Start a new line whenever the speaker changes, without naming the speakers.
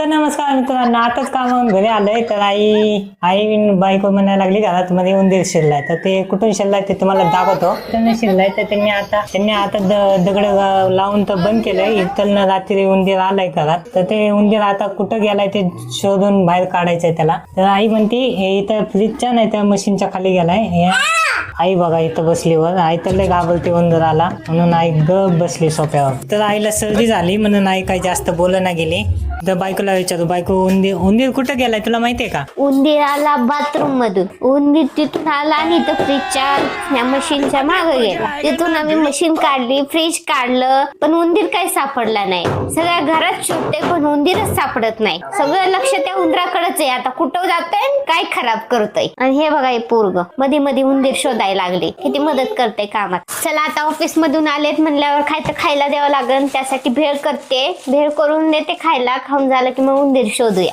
तर नमस्कार मित्रांनो आताच कामावून घरी आलोय. तर आई आई बायको म्हणायला लागली घरात मध्ये उंदीर शिरलाय. तर ते कुठून शिरलाय ते तुम्हाला दाखवतो. त्यांनी शिरलाय तर त्यांनी आता त्यांनी आता दगड लावून तर बंद केलंय. इथलं रात्री उंदीर आलाय घरात. तर ते उंदीर आता कुठं गेलाय ते शोधून बाहेर काढायचंय त्याला. तर आई म्हणती हे इथं फ्रीजच्या नाही त्या मशीनच्या खाली गेलाय. हे आई बघा इथं बसली वर आई तर लय घाबरते उंदर आला म्हणून आई ग बसली सोप्यावर तर आईला सर्दी झाली म्हणून आई काही जास्त बोलना गेली. तर बायकोला विचारू बायको उंदीर उंदीर कुठं गेलाय तुला माहितीये का?
उंदीर आला बाथरूम मधून. उंदीर तिथून आला आणि इथं फ्रीजच्या या मशीनच्या मागे गेला. तिथून आम्ही मशीन काढली फ्रीज काढलं पण उंदीर काही सापडला नाही. सगळ्या घरात शोधते पण उंदीरच सापडत नाही. सगळं लक्ष त्या उंदराकडेच आहे. आता कुठं जातय काय खराब करतोय. आणि हे बघा हे पोरग. मध्ये मध्ये उंदीर शोधाय करायला लागले. किती मदत करते कामात. चला आता ऑफिस मधून आलेत म्हणल्यावर खायचं तर खायला द्यावं लागेल त्यासाठी भेळ करते. भेळ करून देते खायला. खाऊन झालं की मग उंदीर शोधूया.